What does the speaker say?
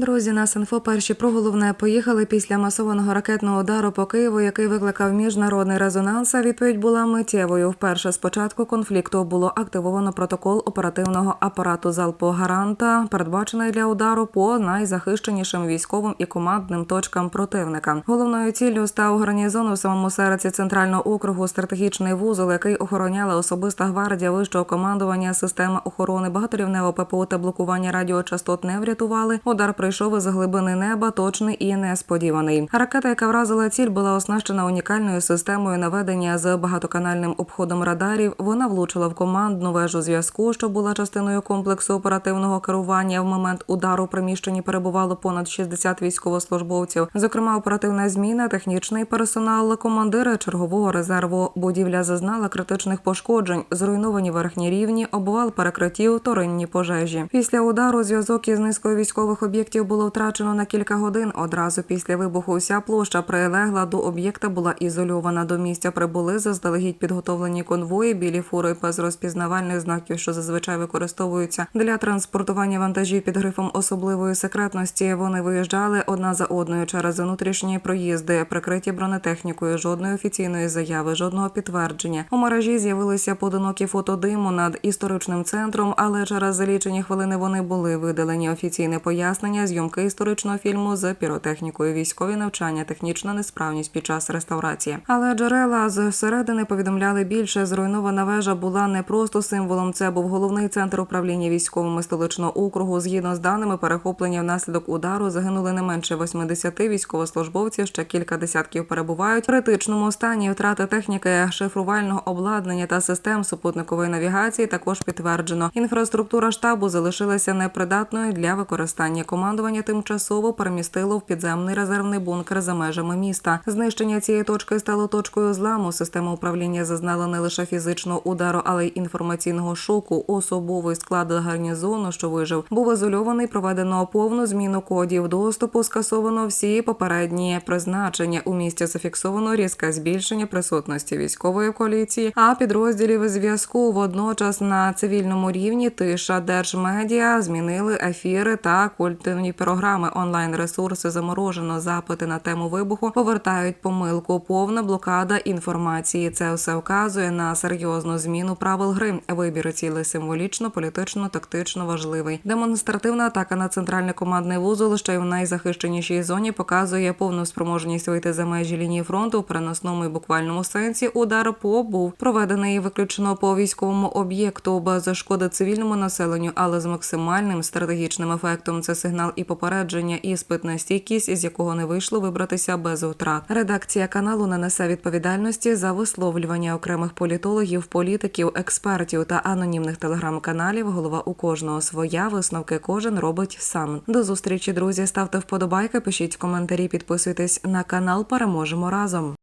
Друзі, нас інфо перші про головне поїхали після масованого ракетного удару по Києву, який викликав міжнародний резонанс. Відповідь була миттєвою. Вперше з початку конфлікту було активовано протокол оперативного апарату залпу гаранта, передбачений для удару по найзахищенішим військовим і командним точкам противника. Головною ціллю став гарнізон у самому серці центрального округу стратегічний вузол, який охороняла особиста гвардія вищого командування. Система охорони багаторівневого ППО та блокування радіочастот не врятували. Удар прийшов із глибини неба, точний і несподіваний. Ракета, яка вразила ціль, була оснащена унікальною системою наведення з багатоканальним обходом радарів. Вона влучила в командну вежу зв'язку, що була частиною комплексу оперативного керування. В момент удару приміщенні перебувало понад 60 військовослужбовців. Зокрема, оперативна зміна, технічний персонал, командири чергового резерву. Будівля зазнала критичних пошкоджень, зруйновані верхні рівні, обвал перекриттів, торинні пожежі. Після удару зв'язок із низкою військових об'єктів було втрачено на кілька годин. Одразу після вибуху вся площа прилегла до об'єкта була ізольована. До місця прибули заздалегідь підготовлені конвої, білі фури без розпізнавальних знаків, що зазвичай використовуються для транспортування вантажів під грифом особливої секретності. Вони виїжджали одна за одною через внутрішні проїзди, прикриті бронетехнікою. Жодної офіційної заяви, жодного підтвердження. У мережі з'явилися поодинокі фото диму над історичним центром, але через лічені хвилини вони були видалені. Офіційне пояснення, зйомки історичного фільму з піротехнікою, військові навчання, технічна несправність під час реставрації. Але джерела зсередини повідомляли більше. Зруйнована вежа була не просто символом. Це був головний центр управління військовими столичного округу. Згідно з даними перехоплення внаслідок удару загинули не менше 80 військовослужбовців. Ще кілька десятків перебувають в критичному стані. Втрата техніки, шифрувального обладнання та систем супутникової навігації також підтверджено. Інфраструктура штабу залишилася непридатною для використання. Командування тимчасово перемістило в підземний резервний бункер за межами міста. Знищення цієї точки стало точкою зламу. Система управління зазнала не лише фізичного удару, але й інформаційного шоку. Особовий склад гарнізону, що вижив, був ізольований. Проведено повну зміну кодів доступу. Скасовано всі попередні призначення. У місті зафіксовано різке збільшення присутності військової коаліції, а підрозділів зв'язку водночас на цивільному рівні тиша держмедіа змінили ефіри та культивні програми. Онлайн ресурси заморожено. Запити на тему вибуху повертають помилку. Повна блокада інформації. Це все вказує на серйозну зміну правил гри. Вибір цілий символічно, політично, тактично важливий. Демонстративна атака на центральний командний вузол, що й в найзахищенішій зоні, показує повну спроможність вийти за межі лінії фронту в переносному і буквальному сенсі. Удар по був проведений виключно по військовому об'єкту без шкоди цивільному населенню, але з максимальним стратегічним ефектом. Це сигнал і попередження, і спитна стійкість, із якого не вийшло вибратися без втрат. Редакція каналу не несе відповідальності за висловлювання окремих політологів, політиків, експертів та анонімних телеграм-каналів. Голова у кожного своя висновки кожен робить сам. До зустрічі, друзі. Ставте вподобайки, пишіть коментарі, підписуйтесь на канал. Переможемо разом.